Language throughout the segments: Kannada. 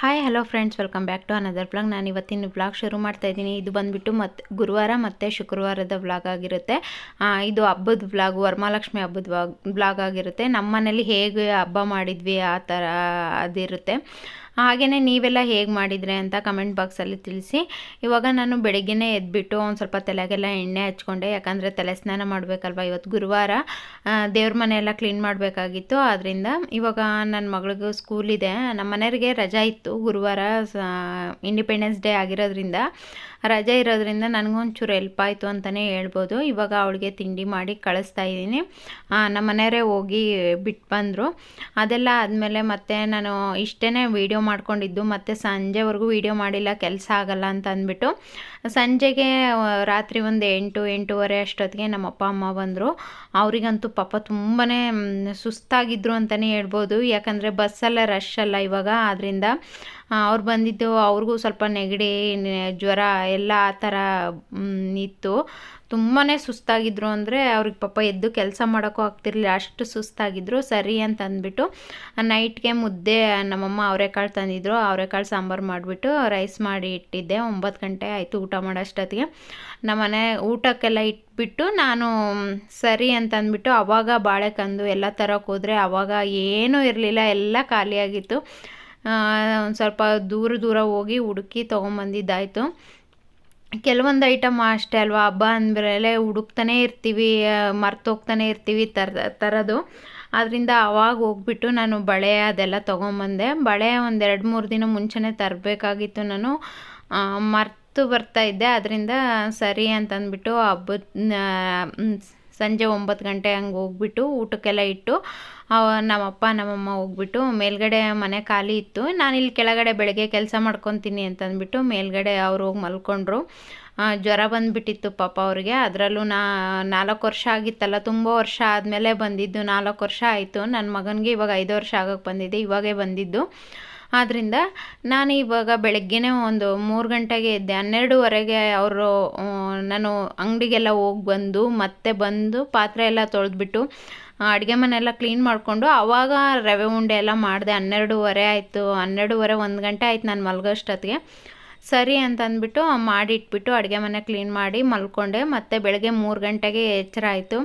Hi hello friends welcome back to another blog ನಾನು ಇವತ್ತಿನ ಬ್ಲಾಗ್ ಶುರು ಮಾಡ್ತಾ ಇದ್ದೀನಿ. ಇದು ಬಂದುಬಿಟ್ಟು ಮತ್ತೆ ಗುರುವಾರ ಮತ್ತು ಶುಕ್ರವಾರದ ಬ್ಲಾಗ್ ಆಗಿರುತ್ತೆ. ಇದು ಹಬ್ಬದ ಬ್ಲಾಗ್ ವರಮಹಾಲಕ್ಷ್ಮಿ ಹಬ್ಬದ ಬ್ಲಾಗ್ ಬ್ಲಾಗ್ ಆಗಿರುತ್ತೆ. ನಮ್ಮ ಮನೇಲಿ ಹೇಗೆ ಹಬ್ಬ ಮಾಡಿದ್ವಿ ಆ ಥರ ಅದಿರುತ್ತೆ. ಹಾಗೆಯೇ ನೀವೆಲ್ಲ ಹೇಗೆ ಮಾಡಿದರೆ ಅಂತ ಕಮೆಂಟ್ ಬಾಕ್ಸಲ್ಲಿ ತಿಳಿಸಿ. ಇವಾಗ ನಾನು ಬೆಳಗ್ಗೆನೇ ಎದ್ಬಿಟ್ಟು ಒಂದು ಸ್ವಲ್ಪ ತಲೆಗೆಲ್ಲ ಎಣ್ಣೆ ಹಚ್ಕೊಂಡೆ. ಯಾಕಂದರೆ ತಲೆ ಸ್ನಾನ ಮಾಡಬೇಕಲ್ವ ಇವತ್ತು ಗುರುವಾರ. ದೇವ್ರ ಮನೆ ಎಲ್ಲ ಕ್ಲೀನ್ ಮಾಡಬೇಕಾಗಿತ್ತು. ಆದ್ದರಿಂದ ಇವಾಗ ನನ್ನ ಮಗಳಿಗೂ ಸ್ಕೂಲಿದೆ ನಮ್ಮ ಮನೆಯವ್ರಿಗೆ ರಜಾ ಇತ್ತು ಗುರುವಾರ ಇಂಡಿಪೆಂಡೆನ್ಸ್ ಡೇ ಆಗಿರೋದ್ರಿಂದ. ರಜೆ ಇರೋದ್ರಿಂದ ನನಗೊಂಚೂರು ಹೆಲ್ಪ್ ಆಯಿತು ಅಂತಲೇ ಹೇಳ್ಬೋದು. ಇವಾಗ ಅವಳಿಗೆ ತಿಂಡಿ ಮಾಡಿ ಕಳಿಸ್ತಾ ಇದ್ದೀನಿ. ನಮ್ಮ ಮನೆಯವರೇ ಹೋಗಿ ಬಿಟ್ಟು ಬಂದರು. ಅದೆಲ್ಲ ಆದಮೇಲೆ ಮತ್ತೆ ನಾನು ಇಷ್ಟೇ ವೀಡಿಯೋ ಮಾಡ್ಕೊಂಡಿದ್ದು. ಮತ್ತು ಸಂಜೆವರೆಗೂ ವೀಡಿಯೋ ಮಾಡಿಲ್ಲ, ಕೆಲಸ ಆಗಲ್ಲ ಅಂತ ಅಂದ್ಬಿಟ್ಟು ಸಂಜೆಗೆ ರಾತ್ರಿ ಒಂದು ಎಂಟು, ಎಂಟೂವರೆ ಅಷ್ಟೊತ್ತಿಗೆ ನಮ್ಮ ಅಪ್ಪ ಅಮ್ಮ ಬಂದರು. ಅವರಿಗಂತೂ ಪಾಪ ತುಂಬಾ ಸುಸ್ತಾಗಿದ್ರು ಅಂತಲೇ ಹೇಳ್ಬೋದು. ಯಾಕಂದರೆ ಬಸ್ಸೆಲ್ಲ ರಶ್ ಅಲ್ಲ ಇವಾಗ. ಆದ್ದರಿಂದ ಅವ್ರು ಬಂದಿದ್ದು ಅವ್ರಿಗೂ ಸ್ವಲ್ಪ ನೆಗಡಿ ಜ್ವರ ಎಲ್ಲ ಆ ಥರ ಇತ್ತು. ತುಂಬಾ ಸುಸ್ತಾಗಿದ್ರು ಅಂದರೆ ಅವ್ರಿಗೆ ಪಾಪ ಎದ್ದು ಕೆಲಸ ಮಾಡೋಕ್ಕೂ ಆಗ್ತಿರಲಿಲ್ಲ. ಅಷ್ಟು ಸುಸ್ತಾಗಿದ್ರು. ಸರಿ ಅಂತ ಅಂದ್ಬಿಟ್ಟು ನೈಟ್ಗೆ ಮುದ್ದೆ ನಮ್ಮಮ್ಮ ಅವರೆಕಾಳು ತಂದಿದ್ರು. ಅವರೆಕಾಳು ಸಾಂಬಾರು ಮಾಡಿಬಿಟ್ಟು ರೈಸ್ ಮಾಡಿ ಇಟ್ಟಿದ್ದೆ. ಒಂಬತ್ತು ಗಂಟೆ ಆಯಿತು ಊಟ ಮಾಡೋಷ್ಟೊತ್ತಿಗೆ. ನಮ್ಮನೆ ಊಟಕ್ಕೆಲ್ಲ ಇಟ್ಬಿಟ್ಟು ನಾನು ಸರಿ ಅಂತ ಅಂದ್ಬಿಟ್ಟು ಅವಾಗ ಬಾಳೆಕಂದು ಎಲ್ಲ ತರೋಕೆ ಹೋದರೆ ಅವಾಗ ಏನೂ ಇರಲಿಲ್ಲ. ಎಲ್ಲ ಖಾಲಿಯಾಗಿತ್ತು. ಒಂದು ಸ್ವಲ್ಪ ದೂರ ದೂರ ಹೋಗಿ ಹುಡುಕಿ ತೊಗೊಂಬಂದಿದ್ದಾಯಿತು. ಕೆಲವೊಂದು ಐಟಮ್ ಅಷ್ಟೇ ಅಲ್ವಾ, ಹಬ್ಬ ಅಂದಮೇಲೆ ಹುಡುಕ್ತಾನೆ ಇರ್ತೀವಿ ಮರ್ತೋಗ್ತಾನೆ ಇರ್ತೀವಿ ತರ, ತರೋದು. ಅದರಿಂದ ಅವಾಗ ಹೋಗ್ಬಿಟ್ಟು ನಾನು ಬಳೆ ಅದೆಲ್ಲ ತೊಗೊಂಬಂದೆ. ಬಳೆ ಒಂದು ಎರಡು ಮೂರು ದಿನ ಮುಂಚೆನೇ ತರಬೇಕಾಗಿತ್ತು ನಾನು. ಮರ್ತು ಬರ್ತಾ ಇದ್ದೆ. ಅದರಿಂದ ಸರಿ ಅಂತಂದ್ಬಿಟ್ಟು ಹಬ್ಬದ ಸಂಜೆ ಒಂಬತ್ತು ಗಂಟೆ ಹಂಗೆ ಹೋಗ್ಬಿಟ್ಟು ಊಟಕ್ಕೆಲ್ಲ ಇಟ್ಟು ನಮ್ಮಪ್ಪ, ನಮ್ಮಮ್ಮ ಹೋಗ್ಬಿಟ್ಟು ಮೇಲ್ಗಡೆ ಮನೆ ಖಾಲಿ ಇತ್ತು. ನಾನು ಇಲ್ಲಿ ಕೆಳಗಡೆ ಬೆಳಗ್ಗೆ ಕೆಲಸ ಮಾಡ್ಕೊತೀನಿ ಅಂತಂದ್ಬಿಟ್ಟು ಮೇಲ್ಗಡೆ ಅವ್ರು ಹೋಗಿ ಮಲ್ಕೊಂಡ್ರು. ಜ್ವರ ಬಂದುಬಿಟ್ಟಿತ್ತು ಪಾಪ ಅವ್ರಿಗೆ. ಅದರಲ್ಲೂ ನಾ, ನಾಲ್ಕು ವರ್ಷ ಆಗಿತ್ತಲ್ಲ, ತುಂಬ ವರ್ಷ ಆದಮೇಲೆ ಬಂದಿದ್ದು, ನಾಲ್ಕು ವರ್ಷ ಆಯಿತು. ನನ್ನ ಮಗನಿಗೆ ಇವಾಗ ಐದು ವರ್ಷ ಆಗೋಕ್ಕೆ ಬಂದಿದ್ದೆ ಇವಾಗೇ ಬಂದಿದ್ದು. ಆದ್ದರಿಂದ ನಾನು ಇವಾಗ ಬೆಳಗ್ಗೆನೇ ಒಂದು ಮೂರು ಗಂಟೆಗೆ ಇದ್ದೆ ಹನ್ನೆರಡುವರೆಗೆ ಅವರು ನಾನು ಅಂಗಡಿಗೆಲ್ಲ ಹೋಗಿ ಬಂದು ಮತ್ತೆ ಬಂದು ಪಾತ್ರೆ ಎಲ್ಲ ತೊಳೆದ್ಬಿಟ್ಟು ಅಡುಗೆ ಮನೆಯೆಲ್ಲ ಕ್ಲೀನ್ ಮಾಡಿಕೊಂಡು ಆವಾಗ ರವೆ ಉಂಡೆ ಎಲ್ಲ ಮಾಡಿದೆ. ಹನ್ನೆರಡುವರೆ ಆಯಿತು. ಹನ್ನೆರಡುವರೆ ಒಂದು ಗಂಟೆ ಆಯ್ತು ನಾನು ಮಲಗೋಷ್ಟೊತ್ತಿಗೆ. ಸರಿ ಅಂತಂದ್ಬಿಟ್ಟು ಮಾಡಿಟ್ಬಿಟ್ಟು ಅಡುಗೆ ಮನೆ ಕ್ಲೀನ್ ಮಾಡಿ ಮಲ್ಕೊಂಡೆ. ಮತ್ತು ಬೆಳಗ್ಗೆ ಮೂರು ಗಂಟೆಗೆ ಎಚ್ಚರ ಆಯಿತು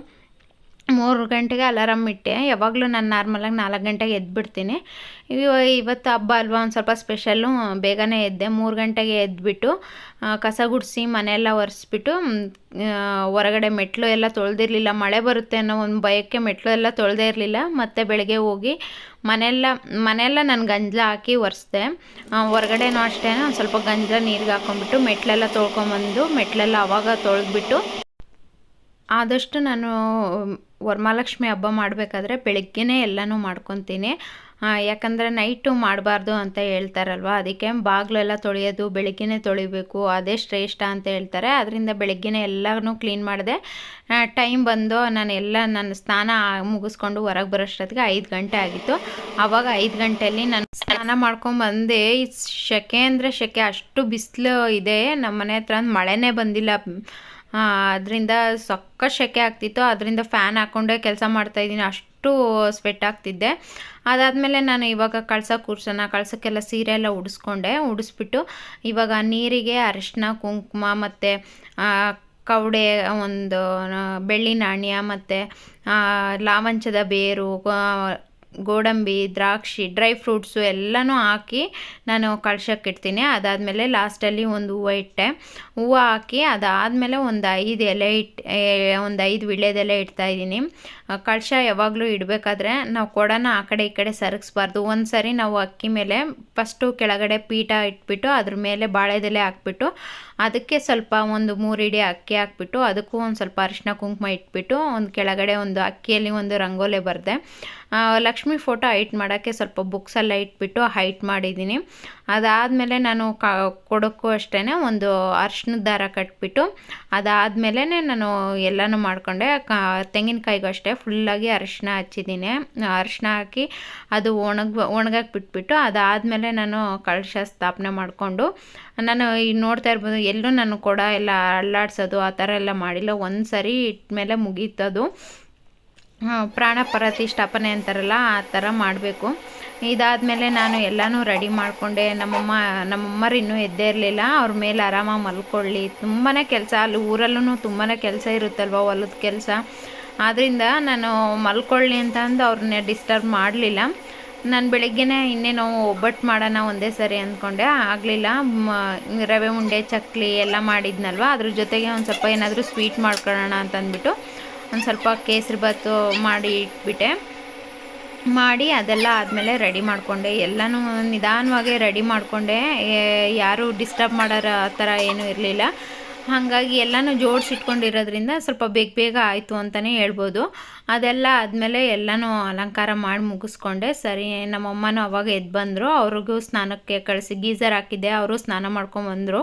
ಮೂರು ಗಂಟೆಗೆ ಅಲಾರಾಮ್ ಇಟ್ಟೆ. ಯಾವಾಗಲೂ ನಾನು ನಾರ್ಮಲಾಗಿ ನಾಲ್ಕು ಗಂಟೆಗೆ ಎದ್ಬಿಡ್ತೀನಿ. ಇವ, ಇವತ್ತು ಹಬ್ಬ ಅಲ್ವಾ? ಒಂದು ಸ್ವಲ್ಪ ಸ್ಪೆಷಲ್ಲು ಬೇಗನೆ ಎದ್ದೆ. ಮೂರು ಗಂಟೆಗೆ ಎದ್ಬಿಟ್ಟು ಕಸ ಗುಡಿಸಿ ಮನೆಯೆಲ್ಲ ಒರೆಸ್ಬಿಟ್ಟು ಹೊರಗಡೆ ಮೆಟ್ಲು ಎಲ್ಲ ತೊಳೆದಿರಲಿಲ್ಲ. ಮಳೆ ಬರುತ್ತೆ ಅನ್ನೋ ಒಂದು ಭಯಕ್ಕೆ ಮೆಟ್ಲು ಎಲ್ಲ ತೊಳೆದೇ ಇರಲಿಲ್ಲ. ಮತ್ತೆ ಬೆಳಗ್ಗೆ ಹೋಗಿ ಮನೆಯೆಲ್ಲ ಮನೆಯೆಲ್ಲ ನಾನು ಗಂಜಲ ಹಾಕಿ ಒರೆಸ್ದೆ. ಹೊರಗಡೆನೂ ಅಷ್ಟೇ ಒಂದು ಸ್ವಲ್ಪ ಗಂಜಲ ನೀರಿಗೆ ಹಾಕೊಂಡ್ಬಿಟ್ಟು, ಮೆಟ್ಲೆಲ್ಲ ತೊಳ್ಕೊಂಬಂದು, ಮೆಟ್ಲೆಲ್ಲ ಆವಾಗ ತೊಳೆದ್ಬಿಟ್ಟು ಆದಷ್ಟು ನಾನು ವರಮಹಾಲಕ್ಷ್ಮಿ ಹಬ್ಬ ಮಾಡಬೇಕಾದ್ರೆ ಬೆಳಗ್ಗೆನೇ ಎಲ್ಲನೂ ಮಾಡ್ಕೊತೀನಿ. ಯಾಕಂದರೆ ನೈಟು ಮಾಡಬಾರ್ದು ಅಂತ ಹೇಳ್ತಾರಲ್ವ? ಅದಕ್ಕೆ ಬಾಗಿಲೆಲ್ಲ ತೊಳೆಯೋದು, ಬೆಳಗ್ಗೆನೇ ತೊಳಿಬೇಕು, ಅದೇ ಶ್ರೇಷ್ಠ ಅಂತ ಹೇಳ್ತಾರೆ. ಅದರಿಂದ ಬೆಳಗ್ಗೆನೇ ಎಲ್ಲನೂ ಕ್ಲೀನ್ ಮಾಡಿದೆ. ಟೈಮ್ ಬಂದು ನಾನು ಎಲ್ಲ, ನನ್ನ ಸ್ನಾನ ಮುಗಿಸ್ಕೊಂಡು ಹೊರಗೆ ಬರೋಷ್ಟೊತ್ತಿಗೆ ಐದು ಗಂಟೆ ಆಗಿತ್ತು. ಆವಾಗ ಐದು ಗಂಟೆಯಲ್ಲಿ ನಾನು ಸ್ನಾನ ಮಾಡ್ಕೊಂಡು ಸೆಕೆ ಅಂದರೆ ಸೆಕೆ ಅಷ್ಟು ಬಿಸಿಲು ಇದೆ. ನಮ್ಮ ಮನೆ ಹತ್ರ ಮಳೆನೇ ಬಂದಿಲ್ಲ. ಅದರಿಂದ ಸಕ್ಕ ಸೆಕೆ ಆಗ್ತಿತ್ತು. ಅದರಿಂದ ಫ್ಯಾನ್ ಹಾಕ್ಕೊಂಡೇ ಕೆಲಸ ಮಾಡ್ತಾಯಿದ್ದೀನಿ ಅಷ್ಟು ಸ್ವೆಟ್ ಆಗ್ತಿದ್ದೆ. ಅದಾದಮೇಲೆ ನಾನು ಇವಾಗ ಕಳ್ಸ ಕೂರ್ಸೋಣ, ಕಳ್ಸೋಕ್ಕೆಲ್ಲ ಸೀರೆ ಎಲ್ಲ ಉಡಿಸ್ಕೊಂಡೆ. ಉಡಿಸ್ಬಿಟ್ಟು ಇವಾಗ ನೀರಿಗೆ ಅರಿಶಿನ ಕುಂಕುಮ ಮತ್ತು ಕವಡೆ, ಒಂದು ಬೆಳ್ಳಿ ನಾಣ್ಯ ಮತ್ತು ಲಾವಂಚದ ಬೇರು ಗೋಡಂಬಿ, ದ್ರಾಕ್ಷಿ, ಡ್ರೈ ಫ್ರೂಟ್ಸು ಎಲ್ಲನೂ ಹಾಕಿ ನಾನು ಕಳ್ಸೋಕ್ಕಿಡ್ತೀನಿ ಅದಾದಮೇಲೆ ಲಾಸ್ಟಲ್ಲಿ ಒಂದು ಹೂವು ಇಟ್ಟೆ. ಹೂವು ಹಾಕಿ ಅದಾದಮೇಲೆ ಒಂದು ಐದು ಎಲೆ ಇಟ್ಟು ಒಂದು ಐದು ವಿಳ್ಯದೆಲೆ ಇಡ್ತಾ ಇದ್ದೀನಿ. ಕಳಶ ಯಾವಾಗಲೂ ಇಡಬೇಕಾದ್ರೆ ನಾವು ಕೊಡನ ಆ ಕಡೆ ಈ ಕಡೆ ಸರಗಿಸ್ಬಾರ್ದು. ಒಂದು ಸರಿ ನಾವು ಅಕ್ಕಿ ಮೇಲೆ ಫಸ್ಟು ಕೆಳಗಡೆ ಪೀಠ ಇಟ್ಬಿಟ್ಟು ಅದ್ರ ಮೇಲೆ ಬಾಳೆದೆಲೆ ಹಾಕ್ಬಿಟ್ಟು ಅದಕ್ಕೆ ಸ್ವಲ್ಪ ಒಂದು ಮೂರು ಇಡಿ ಅಕ್ಕಿ ಹಾಕ್ಬಿಟ್ಟು ಅದಕ್ಕೂ ಒಂದು ಸ್ವಲ್ಪ ಅರಿಶಿನ ಕುಂಕುಮ ಇಟ್ಬಿಟ್ಟು ಒಂದು ಕೆಳಗಡೆ ಒಂದು ಅಕ್ಕಿಯಲ್ಲಿ ಒಂದು ರಂಗೋಲೆ ಬರೆದೆ. ಲಕ್ಷ್ಮಿ ಫೋಟೋ ಹೈಟ್ ಮಾಡೋಕ್ಕೆ ಸ್ವಲ್ಪ ಬುಕ್ಸೆಲ್ಲ ಇಟ್ಬಿಟ್ಟು ಹೈಟ್ ಮಾಡಿದ್ದೀನಿ. ಅದಾದಮೇಲೆ ನಾನು ಕ, ಕೊಡೋಕ್ಕೂ ಅಷ್ಟೇ ಒಂದು ಅರ್ಶಿನ ದಾರ ಕಟ್ಬಿಟ್ಟು ಅದಾದಮೇಲೆ ನಾನು ಎಲ್ಲನೂ ಮಾಡಿಕೊಂಡೆ. ತೆಂಗಿನಕಾಯಿಗೂ ಅಷ್ಟೇ ಫುಲ್ಲಾಗಿ ಅರಿಶಿನ ಹಚ್ಚಿದ್ದೀನಿ. ಅರಿಶಿನ ಹಾಕಿ ಅದು ಒಣಗ ಒಣಗಕ್ಕೆ ಬಿಟ್ಬಿಟ್ಟು ಅದಾದಮೇಲೆ ನಾನು ಕಳಶ ಸ್ಥಾಪನೆ ಮಾಡಿಕೊಂಡು, ನಾನು ಈಗ ನೋಡ್ತಾ ಇರ್ಬೋದು, ಎಲ್ಲೂ ನಾನು ಕೊಡ ಎಲ್ಲ ಅಳ್ಳಾಡ್ಸೋದು ಆ ಥರ ಎಲ್ಲ ಮಾಡಿಲ್ಲ. ಒಂದು ಸರಿ ಇಟ್ಮೇಲೆ ಮುಗೀತದು. ಪ್ರಾಣ ಪ್ರತಿಷ್ಠಾಪನೆ ಅಂತಾರಲ್ಲ, ಆ ಥರ ಮಾಡಬೇಕು. ಇದಾದಮೇಲೆ ನಾನು ಎಲ್ಲನೂ ರೆಡಿ ಮಾಡಿಕೊಂಡೆ. ನಮ್ಮಮ್ಮ, ನಮ್ಮಮ್ಮರು ಇನ್ನೂ ಎದ್ದೇ ಇರಲಿಲ್ಲ. ಅವ್ರ ಮೇಲೆ ಆರಾಮಾಗಿ ಮಲ್ಕೊಳ್ಳಿ. ತುಂಬಾ ಕೆಲಸ, ಅಲ್ಲಿ ಊರಲ್ಲೂ ತುಂಬಾ ಕೆಲಸ ಇರುತ್ತಲ್ವ, ಹೊಲದ ಕೆಲಸ. ಆದ್ದರಿಂದ ನಾನು ಮಲ್ಕೊಳ್ಳಿ ಅಂತ ಅಂದು ಅವ್ರನ್ನ ಡಿಸ್ಟರ್ಬ್ ಮಾಡಲಿಲ್ಲ. ನಾನು ಬೆಳಗ್ಗೆನೇ ಇನ್ನೇನು ಒಬ್ಬಟ್ಟು ಮಾಡೋಣ ಒಂದೇ ಸರಿ ಅಂದ್ಕೊಂಡೆ. ಆಗಲಿಲ್ಲ. ರವೆ ಉಂಡೆ, ಚಕ್ಲಿ ಎಲ್ಲ ಮಾಡಿದ್ನಲ್ವ? ಅದ್ರ ಜೊತೆಗೆ ಒಂದು ಸ್ವಲ್ಪ ಏನಾದರೂ ಸ್ವೀಟ್ ಮಾಡ್ಕೊಳ್ಳೋಣ ಅಂತ ಅಂದ್ಬಿಟ್ಟು ಒಂದು ಸ್ವಲ್ಪ ಕೇಸರಿ ಬಾತು ಮಾಡಿ ಇಟ್ಬಿಟ್ಟೆ. ಮಾಡಿ ಅದೆಲ್ಲ ಆದಮೇಲೆ ರೆಡಿ ಮಾಡಿಕೊಂಡೆ. ಎಲ್ಲನೂ ನಿಧಾನವಾಗಿ ರೆಡಿ ಮಾಡಿಕೊಂಡೆ. ಯಾರೂ ಡಿಸ್ಟರ್ಬ್ ಮಾಡೋರ ಥರ ಏನೂ ಇರಲಿಲ್ಲ. ಹಾಗಾಗಿ ಎಲ್ಲನೂ ಜೋಡಿಸಿಟ್ಕೊಂಡಿರೋದ್ರಿಂದ ಸ್ವಲ್ಪ ಬೇಗ ಬೇಗ ಆಯಿತು ಅಂತಲೇ ಹೇಳ್ಬೋದು. ಅದೆಲ್ಲ ಆದಮೇಲೆ ಎಲ್ಲನೂ ಅಲಂಕಾರ ಮಾಡಿ ಮುಗಿಸ್ಕೊಂಡೆ. ಸರಿ, ನಮ್ಮಮ್ಮನೂ ಅವಾಗ ಎದ್ದು ಬಂದರು. ಅವ್ರಿಗೂ ಸ್ನಾನಕ್ಕೆ ಕಳಿಸಿ ಗೀಸರ್ ಹಾಕಿದ್ದೆ. ಅವರು ಸ್ನಾನ ಮಾಡ್ಕೊಂಬಂದರು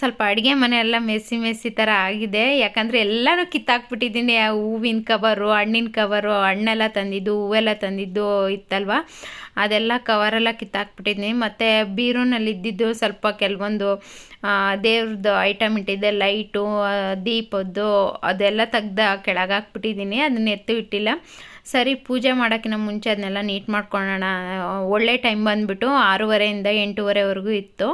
ಸ್ವಲ್ಪ ಅಡುಗೆ ಮನೆ ಎಲ್ಲ ಮೆಸ್ಸಿ ಮೆಸ್ಸಿ ಥರ ಆಗಿದೆ. ಯಾಕಂದರೆ ಎಲ್ಲನೂ ಕಿತ್ತಾಕ್ಬಿಟ್ಟಿದ್ದೀನಿ. ಹೂವಿನ ಕವರು ಹಣ್ಣಿನ ಕವರು ಹಣ್ಣೆಲ್ಲ ತಂದಿದ್ದು, ಹೂವೆಲ್ಲ ತಂದಿದ್ದು ಇತ್ತಲ್ವ? ಅದೆಲ್ಲ ಕವರೆಲ್ಲ ಕಿತ್ತಾಕ್ಬಿಟ್ಟಿದ್ದೀನಿ. ಮತ್ತು ಬೀರೂನಲ್ಲಿ ಇದ್ದಿದ್ದು ಸ್ವಲ್ಪ ಕೆಲವೊಂದು ದೇವ್ರದ್ದು ಐಟಮ್ ಇಟ್ಟಿದ್ದೆ ಲೈಟು ದೀಪದ್ದು ಅದೆಲ್ಲ ತೆಗ್ದು ಕೆಳಗೆ ಹಾಕ್ಬಿಟ್ಟಿದ್ದೀನಿ ಅದನ್ನ ಎತ್ತು ಇಟ್ಟಿಲ್ಲ. ಸರಿ, ಪೂಜೆ ಮಾಡೋಕ್ಕಿಂತ ಮುಂಚೆ ಅದನ್ನೆಲ್ಲ ನೀಟ್ ಮಾಡ್ಕೊಳ್ಳೋಣ. ಒಳ್ಳೆ ಟೈಮ್ ಬಂದುಬಿಟ್ಟು ಆರೂವರೆಯಿಂದ ಎಂಟೂವರೆವರೆಗೂ ಇತ್ತು.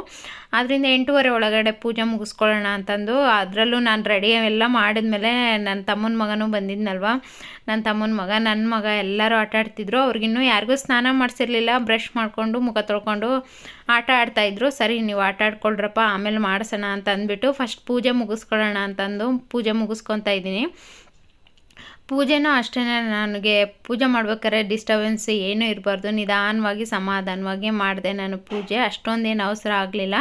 ಆದ್ದರಿಂದ ಎಂಟೂವರೆ ಒಳಗಡೆ ಪೂಜೆ ಮುಗಿಸ್ಕೊಳ್ಳೋಣ ಅಂತಂದು, ಅದರಲ್ಲೂ ನಾನು ರೆಡಿ ಎಲ್ಲ ಮಾಡಿದ್ಮೇಲೆ ನನ್ನ ತಮ್ಮನ ಮಗನೂ ಬಂದಿದ್ನಲ್ವ? ನನ್ನ ತಮ್ಮನ ಮಗ ನನ್ನ ಮಗ ಎಲ್ಲರೂ ಆಟ ಆಡ್ತಿದ್ರು. ಅವ್ರಿಗಿನ್ನೂ ಯಾರಿಗೂ ಸ್ನಾನ ಮಾಡಿಸಿರ್ಲಿಲ್ಲ. ಬ್ರಷ್ ಮಾಡಿಕೊಂಡು, ಮುಖ ತೊಳ್ಕೊಂಡು ಆಟ ಆಡ್ತಾಯಿದ್ರು ಸರಿ, ನೀವು ಆಟ ಆಡ್ಕೊಳ್ರಪ್ಪ, ಆಮೇಲೆ ಮಾಡಿಸೋಣ ಅಂತ ಅಂದ್ಬಿಟ್ಟು ಫಸ್ಟ್ ಪೂಜೆ ಮುಗಿಸ್ಕೊಳ್ಳೋಣ ಅಂತಂದು ಪೂಜೆ ಮುಗಿಸ್ಕೊತಾ ಇದ್ದೀನಿ. ಪೂಜೆನೂ ಅಷ್ಟೇ ನನಗೆ ಪೂಜೆ ಮಾಡ್ಬೇಕಾದ್ರೆ ಡಿಸ್ಟರ್ಬೆನ್ಸ್ ಏನೂ ಇರಬಾರ್ದು. ನಿಧಾನವಾಗಿ ಸಮಾಧಾನವಾಗಿ ಮಾಡಿದೆ ನಾನು ಪೂಜೆ. ಅಷ್ಟೊಂದೇನು ಅವಸರ ಆಗಲಿಲ್ಲ.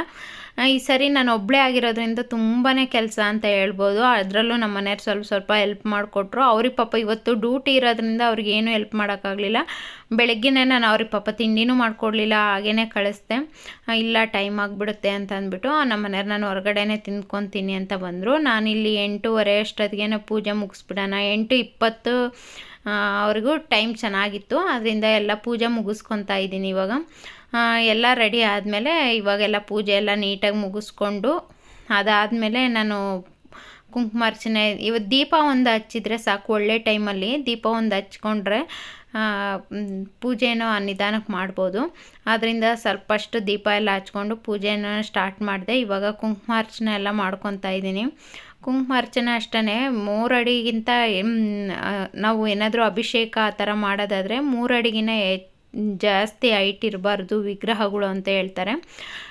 ಈ ಸರಿ ನಾನು ಒಬ್ಬಳೇ ಆಗಿರೋದ್ರಿಂದ ತುಂಬಾ ಕೆಲಸ ಅಂತ ಹೇಳ್ಬೋದು. ಅದರಲ್ಲೂ ನಮ್ಮ ಮನೆಯವ್ರು ಸ್ವಲ್ಪ ಸ್ವಲ್ಪ ಹೆಲ್ಪ್ ಮಾಡಿಕೊಟ್ರು. ಅವ್ರಿಗೆ ಪಾಪ ಇವತ್ತು ಡ್ಯೂಟಿ ಇರೋದ್ರಿಂದ ಅವ್ರಿಗೆ ಏನೂ ಹೆಲ್ಪ್ ಮಾಡೋಕ್ಕಾಗಲಿಲ್ಲ. ಬೆಳಗ್ಗೆನೇ ನಾನು ಅವ್ರಿಗೆ ಪಾಪ ತಿಂಡಿನೂ ಮಾಡಿಕೊಡ್ಲಿಲ್ಲ. ಹಾಗೇ ಕಳಿಸ್ದೆ. ಇಲ್ಲ ಟೈಮ್ ಆಗಿಬಿಡುತ್ತೆ ಅಂತ ಅಂದ್ಬಿಟ್ಟು ನಮ್ಮ ಮನೆಯವ್ರು ನಾನು ಹೊರಗಡೆನೇ ತಿಂದ್ಕೊತೀನಿ ಅಂತ ಬಂದರು. ನಾನಿಲ್ಲಿ ಎಂಟೂವರೆ ಅಷ್ಟೊತ್ತಿಗೆ ಪೂಜೆ ಮುಗಿಸ್ಬಿಡೋಣ. ಎಂಟು ಇಪ್ಪತ್ತು ಅವ್ರಿಗೂ ಟೈಮ್ ಚೆನ್ನಾಗಿತ್ತು. ಅದರಿಂದ ಎಲ್ಲ ಪೂಜೆ ಮುಗಿಸ್ಕೊತಾ ಇದ್ದೀನಿ ಇವಾಗ. ಎಲ್ಲ ರೆಡಿ ಆದಮೇಲೆ ಇವಾಗೆಲ್ಲ ಪೂಜೆ ಎಲ್ಲ ನೀಟಾಗಿ ಮುಗಿಸ್ಕೊಂಡು ಅದಾದಮೇಲೆ ನಾನು ಕುಂಕುಮಾರ್ಚನೆ ಇವತ್ತು ದೀಪ ಒಂದು ಹಚ್ಚಿದ್ರೆ ಸಾಕು, ಒಳ್ಳೆ ಟೈಮಲ್ಲಿ ದೀಪ ಒಂದು ಹಚ್ಕೊಂಡ್ರೆ ಪೂಜೆನೋ ನಿಧಾನಕ್ಕೆ ಮಾಡ್ಬೋದು. ಆದ್ದರಿಂದ ಸ್ವಲ್ಪಷ್ಟು ದೀಪ ಎಲ್ಲ ಹಚ್ಕೊಂಡು ಪೂಜೆನ ಸ್ಟಾರ್ಟ್ ಮಾಡಿದೆ, ಇವಾಗ ಕುಂಕುಮಾರ್ಚನೆ ಎಲ್ಲ ಮಾಡ್ಕೊತಾ ಇದ್ದೀನಿ. ಕುಂಕುಮಾರ್ಚನೆ ಅಷ್ಟೇ ಮೂರು ಅಡಿಗಿಂತ ನಾವು ಏನಾದರೂ ಅಭಿಷೇಕ ಆ ಥರ ಮಾಡೋದಾದರೆ ಮೂರು ಅಡಿಗಿನ ಜಾಸ್ತಿ ಹೈಟ್ ಇರಬಾರ್ದು, ವಿಗ್ರಹಗಳು ಅಂತ ಹೇಳ್ತಾರೆ.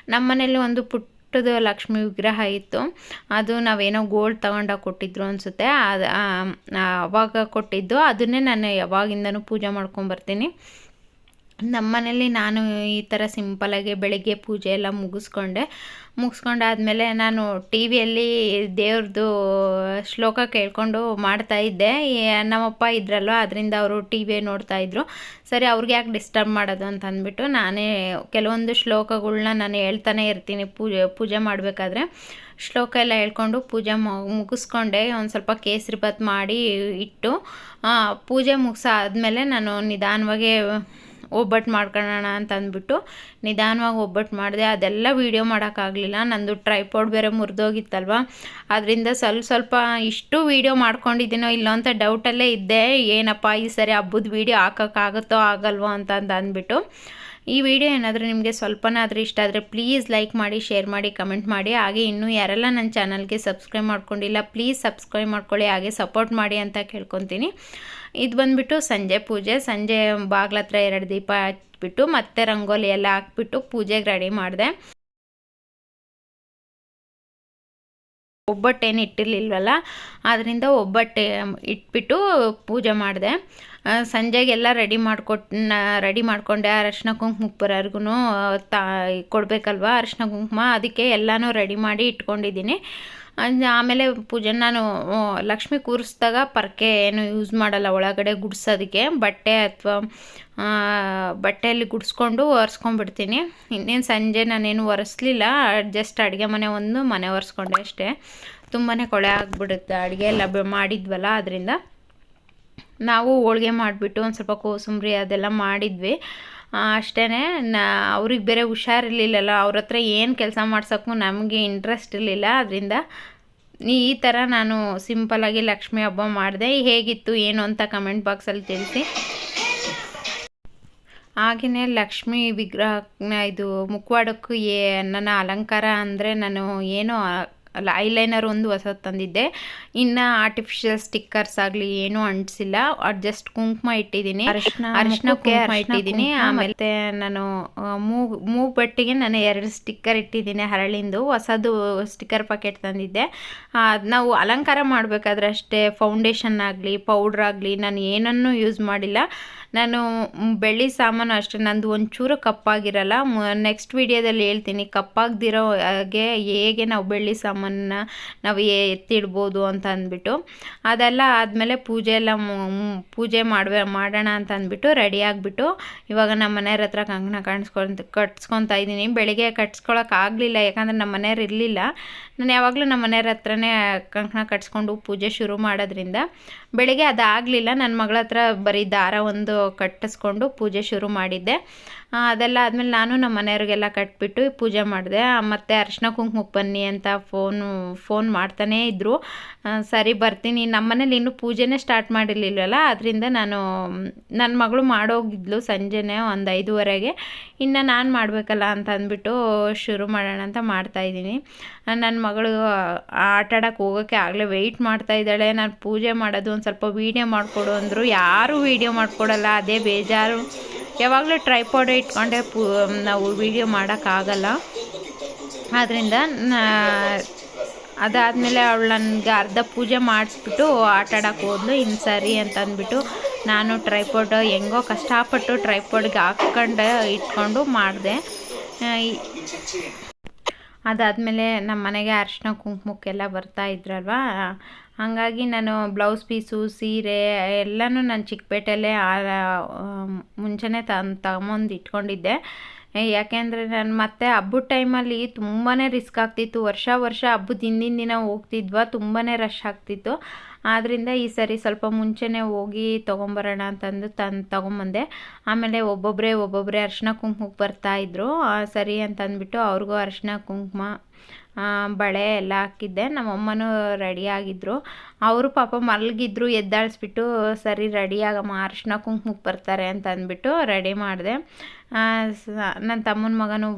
ನಮ್ಮ ಮನೇಲಿ ಒಂದು ಪುಟ್ಟದ ಲಕ್ಷ್ಮಿ ವಿಗ್ರಹ ಇತ್ತು. ಅದು ನಾವೇನೋ ಗೋಲ್ಡ್ ತಗೊಂಡಾಗ ಕೊಟ್ಟಿದ್ರು ಅನಿಸುತ್ತೆ. ಅದು ಅವಾಗ ಕೊಟ್ಟಿದ್ದು. ಅದನ್ನೇ ನಾನು ಯಾವಾಗಿಂದನೂ ಪೂಜೆ ಮಾಡ್ಕೊಂಬರ್ತೀನಿ ನಮ್ಮ ಮನೇಲಿ ನಾನು ಈ ಥರ ಸಿಂಪಲಾಗಿ ಬೆಳಗ್ಗೆ ಪೂಜೆ ಎಲ್ಲ ಮುಗಿಸ್ಕೊಂಡೆ. ಮುಗಿಸ್ಕೊಂಡಾದ್ಮೇಲೆ ನಾನು ಟಿ ವಿಯಲ್ಲಿ ದೇವ್ರದ್ದು ಶ್ಲೋಕ ಕೇಳಿಕೊಂಡು ಮಾಡ್ತಾಯಿದ್ದೆ ನಮ್ಮಪ್ಪ ಇದ್ರಲ್ವ ಅದರಿಂದ ಅವರು ಟಿ ವಿ ನೋಡ್ತಾಯಿದ್ರು ಸರಿ, ಅವ್ರಿಗೆ ಯಾಕೆ ಡಿಸ್ಟರ್ಬ್ ಮಾಡೋದು ಅಂತ ಅಂದ್ಬಿಟ್ಟು ನಾನೇ ಕೆಲವೊಂದು ಶ್ಲೋಕಗಳನ್ನ ನಾನು ಹೇಳ್ತಾನೆ ಇರ್ತೀನಿ ಪೂಜೆ ಪೂಜೆ ಮಾಡಬೇಕಾದ್ರೆ. ಶ್ಲೋಕ ಎಲ್ಲ ಹೇಳ್ಕೊಂಡು ಪೂಜೆ ಮುಗಿಸ್ಕೊಂಡೆ. ಒಂದು ಸ್ವಲ್ಪ ಕೇಸರಿ ಬಾತ್ ಮಾಡಿ ಇಟ್ಟು ಪೂಜೆ ಮುಗಿಸಾದ್ಮೇಲೆ ನಾನು ನಿಧಾನವಾಗಿ ಒಬ್ಬಟ್ಟು ಮಾಡ್ಕೊಳ್ಳೋಣ ಅಂತ ಅಂದ್ಬಿಟ್ಟು ನಿಧಾನವಾಗಿ ಒಬ್ಬಟ್ಟು ಮಾಡಿದೆ. ಅದೆಲ್ಲ ವೀಡಿಯೋ ಮಾಡೋಕ್ಕಾಗಲಿಲ್ಲ. ನಂದು ಟ್ರೈಪೋಡ್ ಬೇರೆ ಮುರಿದೋಗಿತ್ತಲ್ವ? ಅದರಿಂದ ಸ್ವಲ್ಪ ಸ್ವಲ್ಪ ಇಷ್ಟು ವೀಡಿಯೋ ಮಾಡ್ಕೊಂಡಿದ್ದೀನೋ ಇಲ್ಲೋ ಅಂತ ಡೌಟಲ್ಲೇ ಇದ್ದೆ. ಏನಪ್ಪ ಈ ಸರಿ ಹಬ್ಬದ ವೀಡಿಯೋ ಹಾಕೋಕ್ಕಾಗುತ್ತೋ ಆಗಲ್ವೋ ಅಂತ ಅಂದ್ಬಿಟ್ಟು. ಈ ವಿಡಿಯೋ ಏನಾದರೂ ನಿಮಗೆ ಸ್ವಲ್ಪನಾದರೂ ಇಷ್ಟ ಆದರೆ ಪ್ಲೀಸ್ ಲೈಕ್ ಮಾಡಿ ಶೇರ್ ಮಾಡಿ ಕಮೆಂಟ್ ಮಾಡಿ. ಹಾಗೆ ಇನ್ನೂ ಯಾರೆಲ್ಲ ನನ್ನ ಚಾನಲ್ಗೆ ಸಬ್ಸ್ಕ್ರೈಬ್ ಮಾಡ್ಕೊಂಡಿಲ್ಲ ಪ್ಲೀಸ್ ಸಬ್ಸ್ಕ್ರೈಬ್ ಮಾಡ್ಕೊಳ್ಳಿ, ಹಾಗೆ ಸಪೋರ್ಟ್ ಮಾಡಿ ಅಂತ ಕೇಳ್ಕೊತೀನಿ. ಇದು ಬಂದುಬಿಟ್ಟು ಸಂಜೆ ಪೂಜೆ. ಸಂಜೆ ಬಾಗ್ಲ ಹತ್ರ ಎರಡು ದೀಪ ಹಚ್ಬಿಟ್ಟು ಮತ್ತೆ ರಂಗೋಲಿ ಎಲ್ಲ ಹಾಕ್ಬಿಟ್ಟು ಪೂಜೆಗೆ ರೆಡಿ ಮಾಡಿದೆ. ಒಬ್ಬಟ್ಟೇನು ಇಟ್ಟಿರಲಿಲ್ವಲ್ಲ? ಆದ್ದರಿಂದ ಒಬ್ಬಟ್ಟೆ ಇಟ್ಬಿಟ್ಟು ಪೂಜೆ ಮಾಡಿದೆ. ಸಂಜೆಗೆಲ್ಲ ರೆಡಿ ಮಾಡಿಕೊಟ್ಟು ರೆಡಿ ಮಾಡಿಕೊಂಡೆ. ಅರಶಿನ ಕುಂಕುಮ ಬರೋರ್ಗು ತಾ, ಕೊಡಬೇಕಲ್ವ ಅರಶಿನ ಕುಂಕುಮ? ಅದಕ್ಕೆ ಎಲ್ಲನೂ ರೆಡಿ ಮಾಡಿ ಇಟ್ಕೊಂಡಿದ್ದೀನಿ. ಆಮೇಲೆ ಪೂಜೆ ನಾನು ಲಕ್ಷ್ಮಿ ಕೂರಿಸಿದಾಗ ಪರ್ಕೆ ಏನು ಯೂಸ್ ಮಾಡಲ್ಲ, ಒಳಗಡೆ ಗುಡಿಸೋದಕ್ಕೆ. ಬಟ್ಟೆ ಅಥವಾ ಬಟ್ಟೆಯಲ್ಲಿ ಗುಡಿಸ್ಕೊಂಡು ಒರೆಸ್ಕೊಂಡ್ಬಿಡ್ತೀನಿ. ಇನ್ನೇನು ಸಂಜೆ ನಾನೇನು ಒರೆಸ್ಲಿಲ್ಲ, ಜಸ್ಟ್ ಅಡುಗೆ ಮನೆ ಒಂದು ಮನೆ ಒರೆಸ್ಕೊಂಡೆ ಅಷ್ಟೇ. ತುಂಬಾ ಕೊಳೆ ಆಗಿಬಿಡುತ್ತೆ, ಅಡುಗೆ ಎಲ್ಲ ಮಾಡಿದ್ವಲ್ಲ ಅದರಿಂದ ನಾವು ಹೋಳಿಗೆ ಮಾಡಿಬಿಟ್ಟು ಒಂದು ಸ್ವಲ್ಪ ಕೋಸಂಬರಿ ಅದೆಲ್ಲ ಮಾಡಿದ್ವಿ. ಅಷ್ಟೇ ಅವ್ರಿಗೆ ಬೇರೆ ಹುಷಾರಿರ್ಲಿಲ್ಲಲ್ಲ ಅವ್ರ ಹತ್ರ ಏನು ಕೆಲಸ ಮಾಡ್ಸೋಕ್ಕೂ ನಮಗೆ ಇಂಟ್ರೆಸ್ಟ್ ಇರಲಿಲ್ಲ. ಅದರಿಂದ ಈ ಥರ ನಾನು ಸಿಂಪಲಾಗಿ ಲಕ್ಷ್ಮಿ ಹಬ್ಬ ಮಾಡಿದೆ. ಹೇಗಿತ್ತು, ಏನು ಅಂತ ಕಮೆಂಟ್ ಬಾಕ್ಸಲ್ಲಿ ತಿಳಿಸಿ. ಹಾಗೆಯೇ ಲಕ್ಷ್ಮಿ ವಿಗ್ರಹ ಇದು ಮುಖವಾಡಕ್ಕೂ ಏ ನನ್ನ ಅಲಂಕಾರ ಅಂದರೆ ನಾನು ಏನೋ ಐಲೈನರ್ ಒಂದು ಹೊಸದು ತಂದಿದ್ದೆ. ಇನ್ನು ಆರ್ಟಿಫಿಷಿಯಲ್ ಸ್ಟಿಕ್ಕರ್ಸ್ ಆಗಲಿ ಏನೂ ಅಂಟಿಸಿಲ್ಲ. ಜಸ್ಟ್ ಕುಂಕುಮ ಇಟ್ಟಿದ್ದೀನಿ. ಅರಿಶಿನ ಅರಿಶಿನ ಕುಂಕುಮ ಇಟ್ಟಿದ್ದೀನಿ. ಆಮೇಲೆ ನಾನು ಮೂಗ್ ಮೂಗ್ ಬಟ್ಟಿಗೆ ನಾನು ಎರಡು ಸ್ಟಿಕ್ಕರ್ ಇಟ್ಟಿದ್ದೀನಿ ಹರಳಿಂದು. ಹೊಸದು ಸ್ಟಿಕ್ಕರ್ ಪ್ಯಾಕೆಟ್ ತಂದಿದ್ದೆ. ಅದು ನಾವು ಅಲಂಕಾರ ಮಾಡಬೇಕಾದ್ರೆ ಅಷ್ಟೇ ಫೌಂಡೇಶನ್ ಆಗಲಿ ಪೌಡ್ರ್ ಆಗಲಿ ನಾನು ಏನನ್ನೂ ಯೂಸ್ ಮಾಡಿಲ್ಲ. ನಾನು ಬೆಳ್ಳಿ ಸಾಮಾನು ಅಷ್ಟೇ, ನಂದು ಒಂಚೂರು ಕಪ್ಪಾಗಿರಲ್ಲ. ನೆಕ್ಸ್ಟ್ ವಿಡಿಯೋದಲ್ಲಿ ಹೇಳ್ತೀನಿ, ಕಪ್ಪಾಗದಿರೋ ಹಾಗೆ ಹೇಗೆ ನಾವು ಬೆಳ್ಳಿ ಸಾಮಾನನ್ನ ನಾವು ಎತ್ತಿಡ್ಬೋದು ಅಂತ ಅಂದ್ಬಿಟ್ಟು. ಅದೆಲ್ಲ ಆದಮೇಲೆ ಪೂಜೆ ಎಲ್ಲ ಪೂಜೆ ಮಾಡುವೆ, ಮಾಡೋಣ ಅಂತ ಅಂದ್ಬಿಟ್ಟು ರೆಡಿ ಆಗಿಬಿಟ್ಟು ಇವಾಗ ನಮ್ಮ ಮನೆಯವ್ರ ಹತ್ರ ಕಂಕಣ ಕಾಣಿಸ್ಕೊಂತ ಕಟ್ಸ್ಕೊತಾ ಇದ್ದೀನಿ. ಬೆಳಿಗ್ಗೆ ಕಟ್ಸ್ಕೊಳಕ್ಕೆ ಆಗಲಿಲ್ಲ, ಯಾಕಂದರೆ ನಮ್ಮ ಮನೆಯವ್ರು ಇರಲಿಲ್ಲ. ನಾನು ಯಾವಾಗಲೂ ನಮ್ಮ ಮನೆಯವ್ರ ಹತ್ರನೇ ಕಂಕಣ ಕಟ್ಸ್ಕೊಂಡು ಪೂಜೆ ಶುರು ಮಾಡೋದ್ರಿಂದ. ಬೆಳಿಗ್ಗೆ ಅದಾಗಲಿಲ್ಲ ನನ್ನ ಮಗಳ ಹತ್ರ ಬರೀ ದಾರ ಒಂದು ಕಟ್ಟಿಸ್ಕೊಂಡು ಪೂಜೆ ಶುರು ಮಾಡಿದ್ದೆ. ಅದೆಲ್ಲ ಆದಮೇಲೆ ನಾನು ನಮ್ಮ ಮನೆಯವ್ರಿಗೆಲ್ಲ ಕಟ್ಬಿಟ್ಟು ಪೂಜೆ ಮಾಡಿದೆ. ಮತ್ತು ಅರ್ಶಿನ ಕುಂಕುಮಕ್ಕೆ ಬನ್ನಿ ಅಂತ ಫೋನು, ಫೋನ್ ಮಾಡ್ತಾನೇ ಇದ್ದರು ಸರಿ ಬರ್ತೀನಿ. ನಮ್ಮ ಮನೇಲಿ ಇನ್ನೂ ಪೂಜೆನೇ ಸ್ಟಾರ್ಟ್ ಮಾಡಿರಲಿಲ್ಲವಲ್ಲ ಅದರಿಂದ ನಾನು ನನ್ನ ಮಗಳು ಮಾಡೋಗಿದ್ಲು ಸಂಜೆನೇ ಒಂದು ಐದುವರೆಗೆ. ಇನ್ನು ನಾನು ಮಾಡಬೇಕಲ್ಲ ಅಂತ ಅಂದ್ಬಿಟ್ಟು ಶುರು ಮಾಡೋಣ ಅಂತ ಮಾಡ್ತಾಯಿದ್ದೀನಿ ನನ್ನ ಮಗಳು ಆಟ ಆಡೋಕ್ಕೆ ಹೋಗೋಕ್ಕೆ ಆಗಲೇ ವೆಯ್ಟ್ ಮಾಡ್ತಾ ಇದ್ದಾಳೆ. ನಾನು ಪೂಜೆ ಮಾಡೋದು ಒಂದು ಸ್ವಲ್ಪ ವೀಡಿಯೋ ಮಾಡಿಕೊಡು ಅಂದರು. ಯಾರೂ ವೀಡಿಯೋ ಮಾಡಿಕೊಡಲ್ಲ. ಅದೇ ಬೇಜಾರು. ಯಾವಾಗಲೂ ಟ್ರೈಪಾಡ್ ಇಟ್ಕೊಂಡೆ ಪೂ ನಾವು ವೀಡಿಯೋ ಮಾಡೋಕ್ಕಾಗಲ್ಲ. ಆದ್ದರಿಂದ ಅದಾದಮೇಲೆ ಅವಳು ನನಗೆ ಅರ್ಧ ಪೂಜೆ ಮಾಡಿಸ್ಬಿಟ್ಟು ಆಟ ಆಡೋಕೆ ಹೋದ್ಲು ಇನ್ನು ಸರಿ ಅಂತ ಅಂದ್ಬಿಟ್ಟು ನಾನು ಟ್ರೈಪಾಡ್ ಹೆಂಗೋ ಕಷ್ಟಪಟ್ಟು ಟ್ರೈಪಾಡ್ಗೆ ಹಾಕ್ಕೊಂಡು ಇಟ್ಕೊಂಡು ಮಾಡಿದೆ. ಅದಾದಮೇಲೆ ನಮ್ಮ ಮನೆಗೆ ಅರಿಶಿನ ಕುಂಕುಮಕ್ಕೆಲ್ಲ ಬರ್ತಾ ಇದ್ರಲ್ವ? ಹಾಗಾಗಿ ನಾನು ಬ್ಲೌಸ್ ಪೀಸು, ಸೀರೆ ಎಲ್ಲನೂ ನಾನು ಚಿಕ್ಕಪೇಟೆಯಲ್ಲೇ ಮುಂಚೆನೇ ತಂದು ತಗೊಂಬಂದು ಇಟ್ಕೊಂಡಿದ್ದೆ. ಯಾಕೆಂದರೆ ನಾನು ಮತ್ತೆ ಹಬ್ಬದ ಟೈಮಲ್ಲಿ ತುಂಬಾ ರಿಸ್ಕ್ ಆಗ್ತಿತ್ತು. ವರ್ಷ ವರ್ಷ ಹಬ್ಬದ ಹಿಂದಿನ ದಿನ ಹೋಗ್ತಿದ್ವಾ ತುಂಬಾ ರಶ್ ಆಗ್ತಿತ್ತು. ಆದ್ದರಿಂದ ಈ ಸರಿ ಸ್ವಲ್ಪ ಮುಂಚೆನೇ ಹೋಗಿ ತೊಗೊಂಬರೋಣ ಅಂತಂದು ತಂದು ತೊಗೊಂಬಂದೆ. ಆಮೇಲೆ ಒಬ್ಬೊಬ್ಬರೇ ಒಬ್ಬೊಬ್ಬರೇ ಅರ್ಶಿನ ಕುಂಕುಮಕ್ಕೆ ಬರ್ತಾಯಿದ್ರು ಸರಿ ಅಂತಂದ್ಬಿಟ್ಟು ಅವ್ರಿಗೂ ಅರ್ಶಿನ ಕುಂಕುಮ ಬಳೆ ಎಲ್ಲ ಹಾಕಿದ್ದೆ. ನಮ್ಮಮ್ಮನೂ ರೆಡಿಯಾಗಿದ್ದರು ಅವರು ಪಾಪ ಮಲಗಿದ್ರು, ಎದ್ದಾಳಿಸ್ಬಿಟ್ಟು, ಸರಿ ರೆಡಿಯಾಗಮ್ಮ ಅರಿಶಿನ ಕುಂಕುಮಕ್ಕೆ ಬರ್ತಾರೆ ಅಂತ ಅಂದ್ಬಿಟ್ಟು ರೆಡಿ ಮಾಡಿದೆ. ನನ್ನ ತಮ್ಮನ ಮಗನು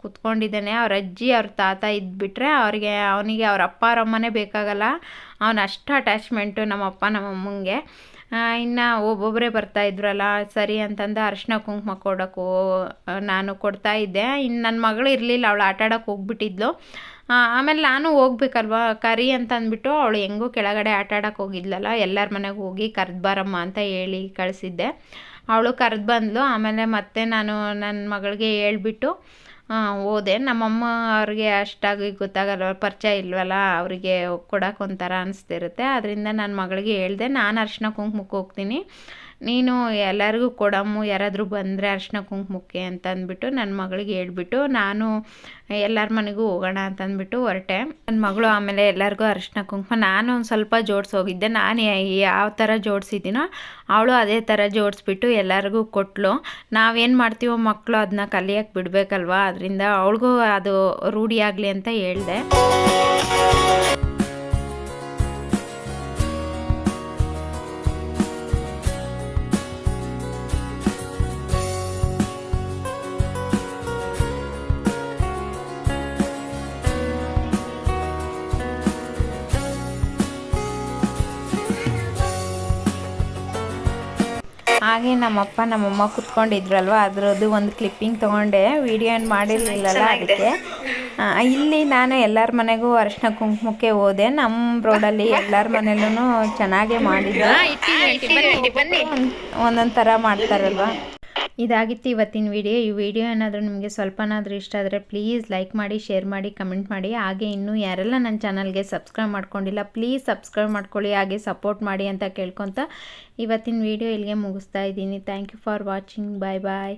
ಕೂತ್ಕೊಂಡಿದ್ದಾನೆ. ಅವ್ರ ಅಜ್ಜಿ, ಅವ್ರ ತಾತ ಇದ್ಬಿಟ್ರೆ ಅವ್ರಿಗೆ, ಅವನಿಗೆ, ಅವ್ರ ಅಪ್ಪ, ಅವ್ರ ಬೇಕಾಗಲ್ಲ. ಅವನು ಅಷ್ಟು ಅಟ್ಯಾಚ್ಮೆಂಟು ನಮ್ಮಪ್ಪ, ನಮ್ಮಮ್ಮಂಗೆ. ಇನ್ನು ಒಬ್ಬೊಬ್ಬರೇ ಬರ್ತಾಯಿದ್ರಲ್ಲ ಸರಿ ಅಂತಂದು ಅರಿಶಿನ ಕುಂಕುಮ ಕೊಡೋಕ್ಕೂ ನಾನು ಕೊಡ್ತಾ ಇದ್ದೆ. ಇನ್ನು ನನ್ನ ಮಗಳು ಇರಲಿಲ್ಲ, ಅವಳು ಆಟ ಆಡೋಕೆ ಹೋಗ್ಬಿಟ್ಟಿದ್ಲು. ಆಮೇಲೆ ನಾನು ಹೋಗ್ಬೇಕಲ್ವ? ಕರಿ ಅಂತ ಅಂದ್ಬಿಟ್ಟು ಅವಳು ಹೆಂಗೂ ಕೆಳಗಡೆ ಆಟ ಆಡೋಕೆ ಹೋಗಿದ್ಲಲ್ಲ, ಎಲ್ಲರ ಮನೆಗೆ ಹೋಗಿ ಕರೆದು ಬಾರಮ್ಮ ಅಂತ ಹೇಳಿ ಕಳಿಸಿದ್ದೆ. ಅವಳು ಕರೆದು ಬಂದಳು ಆಮೇಲೆ ಮತ್ತೆ ನಾನು ನನ್ನ ಮಗಳಿಗೆ ಹೇಳ್ಬಿಟ್ಟು ಹೋದೆ. ನಮ್ಮಮ್ಮ ಅವ್ರಿಗೆ ಅಷ್ಟಾಗಿ ಗೊತ್ತಾಗಲ್ಲ ಪರಿಚಯ ಇಲ್ವಲ್ಲ, ಅವರಿಗೆ ಕೊಡೋಕೆ ಒಂಥರ ಅನಿಸ್ತಿರುತ್ತೆ. ಅದರಿಂದ ನನ್ನ ಮಗಳಿಗೆ ಹೇಳಿದೆ, ನಾನು ಅರ್ಶಿನ ಕುಂಕುಮಕ್ಕೆ ಹೋಗ್ತೀನಿ. ನೀನು ಎಲ್ಲರಿಗೂ ಕೊಡಮ್ಮು, ಯಾರಾದರೂ ಬಂದರೆ ಅರ್ಶಿನ ಕುಂಕುಮಕ್ಕೆ ಅಂತ ಅಂದ್ಬಿಟ್ಟು ನನ್ನ ಮಗಳಿಗೆ ಹೇಳ್ಬಿಟ್ಟು, ನಾನು ಎಲ್ಲರ ಮನೆಗೂ ಹೋಗೋಣ ಅಂತಂದ್ಬಿಟ್ಟು ಹೊರಟೆ. ನನ್ನ ಮಗಳು ಆಮೇಲೆ ಎಲ್ಲರಿಗೂ ಅರ್ಶಿನ ಕುಂಕುಮ, ನಾನು ಒಂದು ಸ್ವಲ್ಪ ಜೋಡಿಸೋಗಿದ್ದೆ ನಾನು ಯಾವ ಥರ ಜೋಡಿಸಿದ್ದೀನೋ ಅವಳು ಅದೇ ಥರ ಜೋಡಿಸ್ಬಿಟ್ಟು ಎಲ್ಲರಿಗೂ ಕೊಟ್ಟಳು ನಾವೇನು ಮಾಡ್ತೀವೋ ಮಕ್ಕಳು ಅದನ್ನ ಕಲಿಯೋಕ್ಕೆ ಬಿಡಬೇಕಲ್ವಾ? ಅದರಿಂದ ಅವಳಿಗೂ ಅದು ರೂಢಿಯಾಗಲಿ ಅಂತ ಹೇಳಿದೆ. ಹಾಗೆ ನಮ್ಮಪ್ಪ ನಮ್ಮಮ್ಮ ಕುತ್ಕೊಂಡಿದ್ರಲ್ವ ಅದರದ್ದು ಒಂದು ಕ್ಲಿಪ್ಪಿಂಗ್ ತೊಗೊಂಡೆ. ವಿಡಿಯೋ ಏನು ಮಾಡಿರಲಿಲ್ಲಲ್ಲ ಅದಕ್ಕೆ. ಇಲ್ಲಿ ನಾನು ಎಲ್ಲರ ಮನೆಗೂ ಅರಿಶಿನ ಕುಂಕುಮಕ್ಕೆ ಹೋದೆ. ನಮ್ಮ ರೋಡಲ್ಲಿ ಎಲ್ಲರ ಮನೇಲೂ ಚೆನ್ನಾಗೇ ಮಾಡಿದ್ದೆ ಒಂದೊಂದು ಥರ ಮಾಡ್ತಾರಲ್ವ. ಇದಾಗಿತ್ತು ಇವತ್ತಿನ ವಿಡಿಯೋ. ಈ ವಿಡಿಯೋ ಏನಾದರೂ ನಿಮಗೆ ಸ್ವಲ್ಪನಾದರೂ ಇಷ್ಟ ಆದರೆ ಪ್ಲೀಸ್ ಲೈಕ್ ಮಾಡಿ, ಶೇರ್ ಮಾಡಿ, ಕಮೆಂಟ್ ಮಾಡಿ. ಹಾಗೆ ಇನ್ನೂ ಯಾರೆಲ್ಲ ನನ್ನ ಚಾನಲ್ಗೆ ಸಬ್ಸ್ಕ್ರೈಬ್ ಮಾಡ್ಕೊಂಡಿಲ್ಲ, ಪ್ಲೀಸ್ ಸಬ್ಸ್ಕ್ರೈಬ್ ಮಾಡ್ಕೊಳ್ಳಿ, ಹಾಗೆ ಸಪೋರ್ಟ್ ಮಾಡಿ ಅಂತ ಕೇಳ್ಕೊತ ಇವತ್ತಿನ ವಿಡಿಯೋ ಇಲ್ಲಿಗೆ ಮುಗಿಸ್ತಾ ಇದ್ದೀನಿ. Thank you for watching. Bye bye.